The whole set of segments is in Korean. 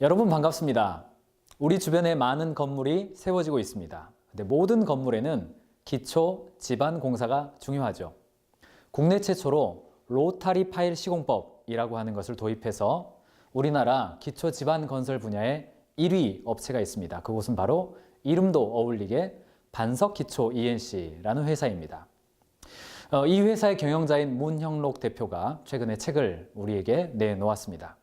여러분 반갑습니다. 우리 주변에 많은 건물이 세워지고 있습니다. 근데 모든 건물에는 기초 지반 공사가 중요하죠. 국내 최초로 로타리 파일 시공법이라고 하는 것을 도입해서 우리나라 기초 지반 건설 분야의 1위 업체가 있습니다. 그곳은 바로 이름도 어울리게 반석 기초 ENC라는 회사입니다. 어, 이 회사의 경영자인 문형록 대표가 최근에 책을 우리에게 내놓았습니다.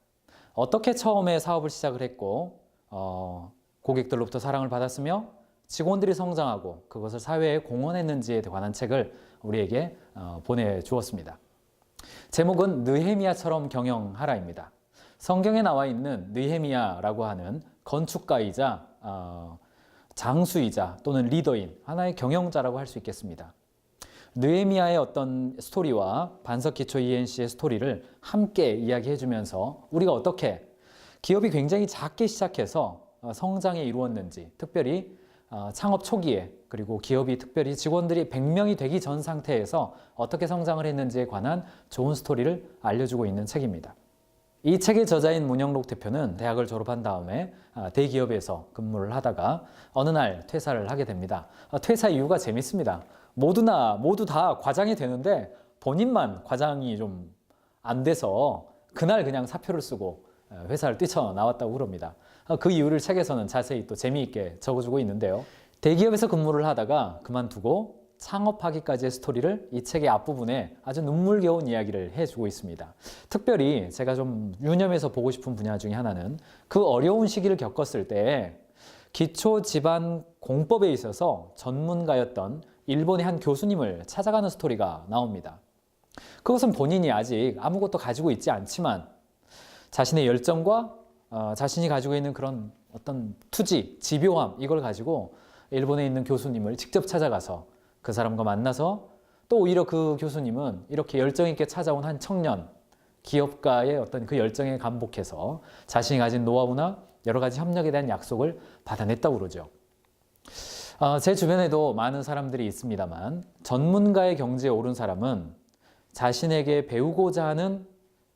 어떻게 처음에 사업을 시작을 했고 어, 고객들로부터 사랑을 받았으며 직원들이 성장하고 그것을 사회에 공헌했는지에 관한 책을 우리에게 어, 보내주었습니다. 제목은 느헤미야처럼 경영하라입니다. 성경에 나와 있는 느헤미야라고 하는 건축가이자 어, 장수이자 또는 리더인 하나의 경영자라고 할 수 있겠습니다. 느헤미야의 어떤 스토리와 반석 기초 ENC의 스토리를 함께 이야기해 주면서 우리가 어떻게 기업이 굉장히 작게 시작해서 어, 성장에 이루었는지 특별히 어, 창업 초기에 그리고 기업이 특별히 직원들이 100명이 되기 전 상태에서 어떻게 성장을 했는지에 관한 좋은 스토리를 알려주고 있는 책입니다. 이 책의 저자인 문영록 대표는 대학을 졸업한 다음에 아, 대기업에서 근무를 하다가 어느 날 퇴사를 하게 됩니다. 아, 퇴사 이유가 재밌습니다. 모두나 모두 다 과장이 되는데 본인만 과장이 좀 안 돼서 그날 그냥 사표를 쓰고 어, 회사를 뛰쳐나왔다고 그럽니다. 아, 그 이유를 책에서는 자세히 또 재미있게 적어주고 있는데요. 대기업에서 근무를 하다가 그만두고 창업하기까지의 스토리를 이 책의 앞부분에 아주 눈물겨운 이야기를 해주고 있습니다. 특별히 제가 좀 유념해서 보고 싶은 분야 중에 하나는 그 어려운 시기를 겪었을 때 기초 집안 공법에 있어서 전문가였던 일본의 한 교수님을 찾아가는 스토리가 나옵니다. 그것은 본인이 아직 아무것도 가지고 있지 않지만 자신의 열정과 어, 자신이 가지고 있는 그런 어떤 투지, 집요함 이걸 가지고 일본에 있는 교수님을 직접 찾아가서 그 사람과 만나서 또 오히려 그 교수님은 이렇게 열정 있게 찾아온 한 청년 기업가의 어떤 그 열정에 감복해서 자신이 가진 노하우나 여러 가지 협력에 대한 약속을 받아냈다고 그러죠. 어, 제 주변에도 많은 사람들이 있습니다만 전문가의 경지에 오른 사람은 자신에게 배우고자 하는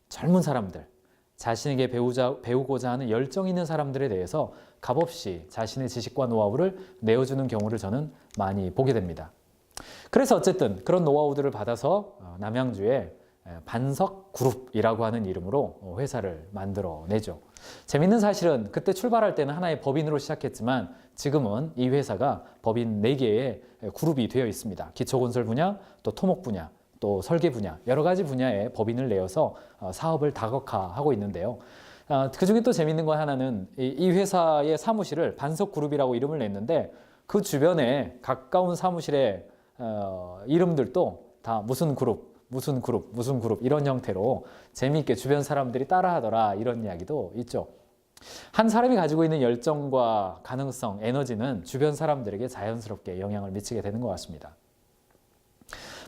젊은 사람들, 자신에게 배우자, 배우고자 하는 열정 있는 사람들에 대해서 값없이 자신의 지식과 노하우를 내어주는 경우를 저는 많이 보게 됩니다. 그래서 어쨌든 그런 노하우들을 받아서 어, 남양주에 반석 그룹이라고 하는 이름으로 어, 회사를 만들어내죠. 재밌는 사실은 그때 출발할 때는 하나의 법인으로 시작했지만 지금은 이 회사가 법인 4개의 그룹이 되어 있습니다. 기초건설 분야, 또 토목 분야, 또 설계 분야, 여러 가지 분야의 법인을 내어서 어, 사업을 다각화하고 있는데요. 그 중에 또 재밌는 거 하나는 이 회사의 사무실을 반석그룹이라고 이름을 냈는데 그 주변에 가까운 사무실의 어, 이름들도 다 무슨 그룹, 무슨 그룹, 무슨 그룹 이런 형태로 재미있게 주변 사람들이 따라하더라 이런 이야기도 있죠. 한 사람이 가지고 있는 열정과 가능성, 에너지는 주변 사람들에게 자연스럽게 영향을 미치게 되는 것 같습니다.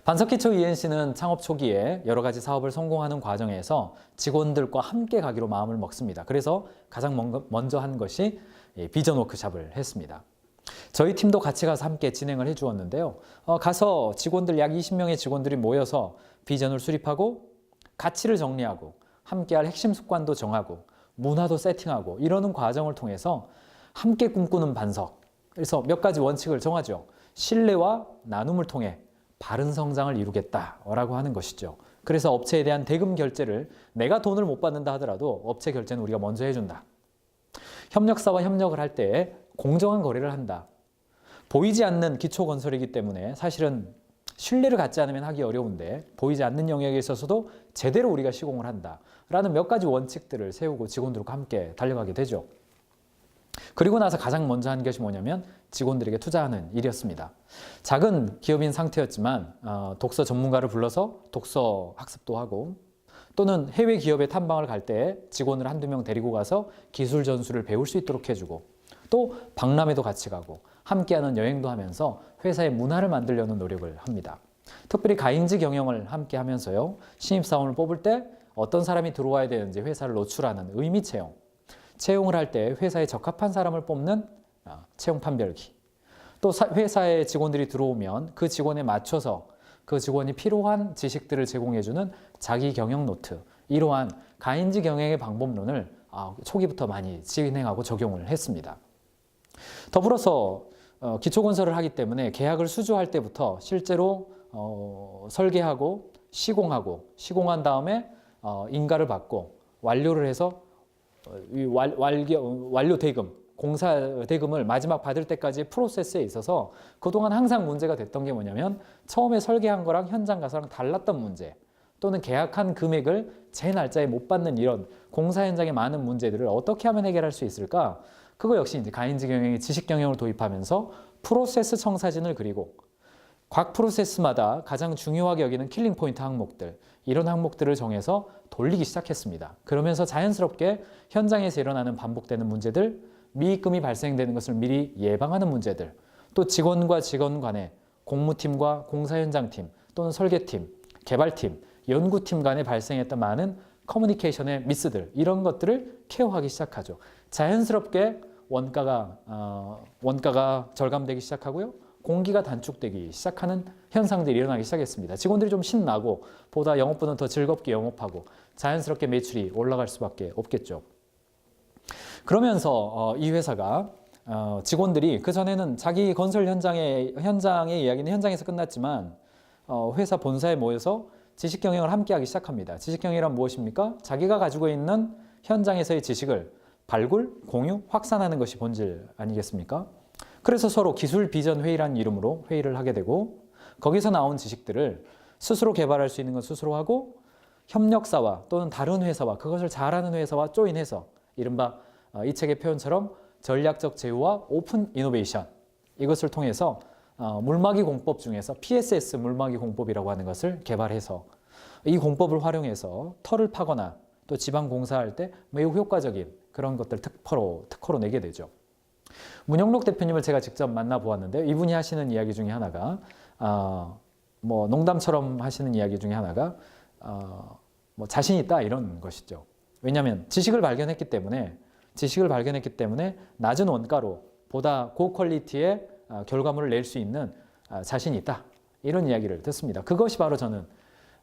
반석기초 ENC는 창업 초기에 여러 가지 사업을 성공하는 과정에서 직원들과 함께 가기로 마음을 먹습니다. 그래서 가장 먼저 한 것이 비전 워크샵을 했습니다. 저희 팀도 같이 가서 함께 진행을 해 주었는데요. 어, 가서 직원들 약 20명의 직원들이 모여서 비전을 수립하고 가치를 정리하고 함께할 핵심 습관도 정하고 문화도 세팅하고 이러는 과정을 통해서 함께 꿈꾸는 반석. 그래서 몇 가지 원칙을 정하죠. 신뢰와 나눔을 통해 바른 성장을 이루겠다라고 하는 것이죠. 그래서 업체에 대한 대금 결제를 내가 돈을 못 받는다 하더라도 업체 결제는 우리가 먼저 해준다. 협력사와 협력을 할 때 공정한 거래를 한다. 보이지 않는 기초 건설이기 때문에 사실은 신뢰를 갖지 않으면 하기 어려운데 보이지 않는 영역에 있어서도 제대로 우리가 시공을 한다. 라는 몇 가지 원칙들을 세우고 직원들과 함께 달려가게 되죠. 그리고 나서 가장 먼저 한 것이 뭐냐면 직원들에게 투자하는 일이었습니다. 작은 기업인 상태였지만 어, 독서 전문가를 불러서 독서 학습도 하고 또는 해외 기업에 탐방을 갈 때 직원을 한두 명 데리고 가서 기술 전수를 배울 수 있도록 해주고 또 박람회도 같이 가고 함께하는 여행도 하면서 회사의 문화를 만들려는 노력을 합니다. 특별히 가인지 경영을 함께 하면서요. 신입사원을 뽑을 때 어떤 사람이 들어와야 되는지 회사를 노출하는 의미 채용. 채용을 할 때 회사에 적합한 사람을 뽑는 아, 채용 판별기. 또 회사에 직원들이 들어오면 그 직원에 맞춰서 그 직원이 필요한 지식들을 제공해주는 자기 경영 노트. 이러한 가인지 경영의 방법론을 아, 초기부터 많이 진행하고 적용을 했습니다. 더불어서 어, 기초 건설을 하기 때문에 계약을 수주할 때부터 실제로 어, 설계하고 시공하고 시공한 다음에 어, 인가를 받고 완료를 해서 어, 이 완, 완료, 완료 대금 공사 대금을 마지막 받을 때까지 프로세스에 있어서 그동안 항상 문제가 됐던 게 뭐냐면 처음에 설계한 거랑 현장 가서랑 달랐던 문제 또는 계약한 금액을 제 날짜에 못 받는 이런 공사 현장의 많은 문제들을 어떻게 하면 해결할 수 있을까? 그거 역시 이제 가인지 경영의 지식 경영을 도입하면서 프로세스 청사진을 그리고 각 프로세스마다 가장 중요하게 여기는 킬링 포인트 항목들 이런 항목들을 정해서 돌리기 시작했습니다. 그러면서 자연스럽게 현장에서 일어나는 반복되는 문제들, 미입금이 발생되는 것을 미리 예방하는 문제들, 또 직원과 직원 간의 공무팀과 공사 현장팀 또는 설계팀, 개발팀, 연구팀 간에 발생했던 많은 커뮤니케이션의 미스들 이런 것들을 케어하기 시작하죠. 자연스럽게 원가가 어, 원가가 절감되기 시작하고요. 공기가 단축되기 시작하는 현상들이 일어나기 시작했습니다. 직원들이 좀 신나고 보다 영업부는 더 즐겁게 영업하고 자연스럽게 매출이 올라갈 수밖에 없겠죠. 그러면서 어, 이 회사가 어, 직원들이 그 전에는 자기 건설 현장의 현장의 이야기는 현장에서 끝났지만 어, 회사 본사에 모여서 지식 경영을 함께 하기 시작합니다. 지식 경영이란 무엇입니까? 자기가 가지고 있는 현장에서의 지식을 발굴, 공유, 확산하는 것이 본질 아니겠습니까? 그래서 서로 기술 비전 회의라는 이름으로 회의를 하게 되고 거기서 나온 지식들을 스스로 개발할 수 있는 건 스스로 하고 협력사와 또는 다른 회사와 그것을 잘하는 회사와 조인해서 이른바 어, 이 책의 표현처럼 전략적 제휴와 오픈 이노베이션 이것을 통해서 어, 물막이 공법 중에서 PSS 물막이 공법이라고 하는 것을 개발해서 이 공법을 활용해서 털을 파거나 또 지방 공사할 때 매우 효과적인 그런 것들 특허로 특허로 내게 되죠. 문영록 대표님을 제가 직접 만나 보았는데 이분이 하시는 이야기 중에 하나가 어, 뭐 농담처럼 하시는 이야기 중에 하나가 어, 뭐 자신 있다 이런 것이죠. 왜냐하면 지식을 발견했기 때문에 지식을 발견했기 때문에 낮은 원가로 보다 고퀄리티의 어, 결과물을 낼 수 있는 어, 자신이 있다 이런 이야기를 듣습니다. 그것이 바로 저는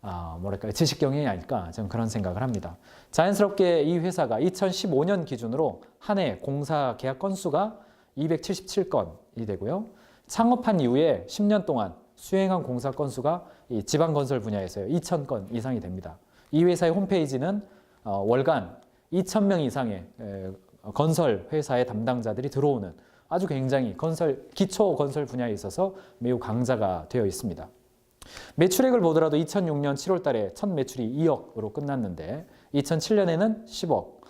아, 뭐랄까요 지식 경영이 아닐까 저는 그런 생각을 합니다. 자연스럽게 이 회사가 2015년 기준으로 한 해 공사 계약 건수가 277건이 되고요. 창업한 이후에 10년 동안 수행한 공사 건수가 이 지방 건설 분야에서요 2,000건 이상이 됩니다. 이 회사의 홈페이지는 어, 월간 2,000명 이상의 에, 건설 회사의 담당자들이 들어오는 아주 굉장히 건설 기초 건설 분야에 있어서 매우 강자가 되어 있습니다. 매출액을 보더라도 2006년 7월 달에 첫 매출이 2억으로 끝났는데 2007년에는 10억,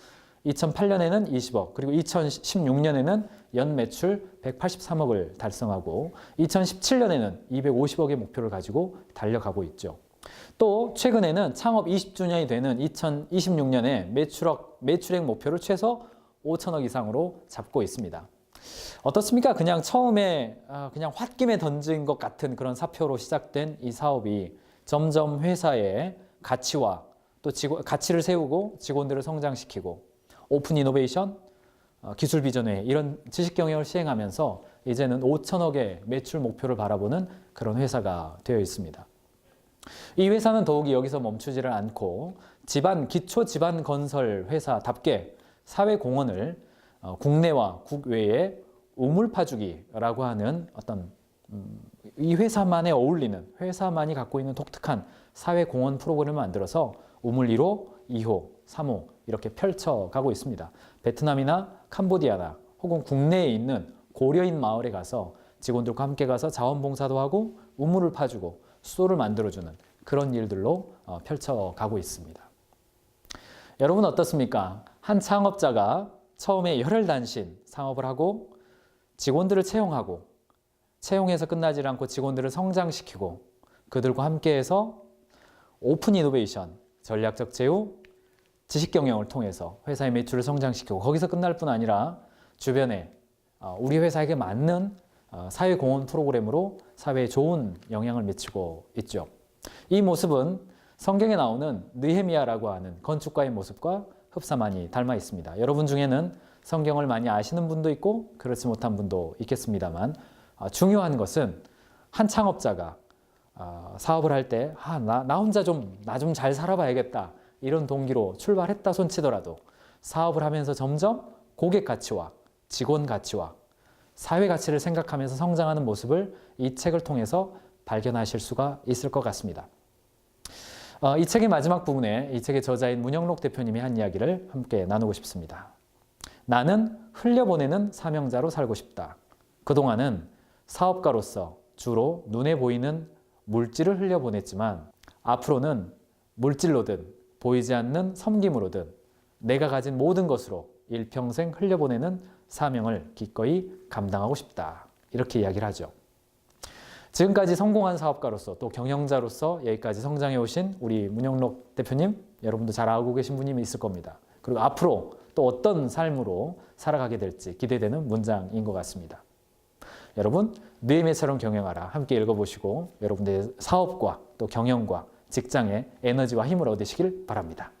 2008년에는 20억, 그리고 2016년에는 연 매출 183억을 달성하고 2017년에는 250억의 목표를 가지고 달려가고 있죠. 또 최근에는 창업 20주년이 되는 2026년에 매출억, 매출액 목표를 최소 5천억 이상으로 잡고 있습니다. 어떻습니까? 그냥 처음에 아, 그냥 홧김에 던진 것 같은 그런 사표로 시작된 이 사업이 점점 회사의 가치와 또 직원, 가치를 세우고 직원들을 성장시키고 오픈 이노베이션, 어, 기술 비전회 이런 지식 경영을 시행하면서 이제는 5천억의 매출 목표를 바라보는 그런 회사가 되어 있습니다. 이 회사는 더욱이 여기서 멈추지를 않고 집안 기초 집안 건설 회사답게 사회 공헌을 어, 국내와 국외에 우물 파주기라고 하는 어떤 음, 이 회사만에 어울리는 회사만이 갖고 있는 독특한 사회 공헌 프로그램을 만들어서 우물 1호, 2호, 3호 이렇게 펼쳐가고 있습니다. 베트남이나 캄보디아나 혹은 국내에 있는 고려인 마을에 가서 직원들과 함께 가서 자원봉사도 하고 우물을 파주고 수도를 만들어주는 그런 일들로 어, 펼쳐가고 있습니다. 여러분 어떻습니까? 한 창업자가 처음에 열혈단신 창업을 하고 직원들을 채용하고 채용해서 끝나지 않고 직원들을 성장시키고 그들과 함께해서 오픈 이노베이션, 전략적 제휴, 지식 경영을 통해서 회사의 매출을 성장시키고 거기서 끝날 뿐 아니라 주변에 어, 우리 회사에게 맞는 어, 사회 공헌 프로그램으로 사회에 좋은 영향을 미치고 있죠. 이 모습은 성경에 나오는 느헤미야라고 하는 건축가의 모습과 흡사많이 닮아 있습니다. 여러분 중에는 성경을 많이 아시는 분도 있고 그렇지 못한 분도 있겠습니다만 어, 중요한 것은 한 창업자가 어, 사업을 할 때 아, 나, 나 혼자 좀 나 좀 잘 살아봐야겠다 이런 동기로 출발했다 손치더라도 사업을 하면서 점점 고객 가치와 직원 가치와 사회 가치를 생각하면서 성장하는 모습을 이 책을 통해서 발견하실 수가 있을 것 같습니다. 어, 이 책의 마지막 부분에 이 책의 저자인 문영록 대표님이 한 이야기를 함께 나누고 싶습니다. 나는 흘려보내는 사명자로 살고 싶다. 그동안은 사업가로서 주로 눈에 보이는 물질을 흘려보냈지만 앞으로는 물질로든 보이지 않는 섬김으로든 내가 가진 모든 것으로 일평생 흘려보내는 사명을 기꺼이 감당하고 싶다. 이렇게 이야기를 하죠. 지금까지 성공한 사업가로서 또 경영자로서 여기까지 성장해 오신 우리 문영록 대표님 여러분도 잘 알고 계신 분이 있을 겁니다. 그리고 앞으로 또 어떤 삶으로 살아가게 될지 기대되는 문장인 것 같습니다. 여러분 느헤미야처럼 경영하라 함께 읽어보시고 여러분들의 사업과 또 경영과 직장에 에너지와 힘을 얻으시길 바랍니다.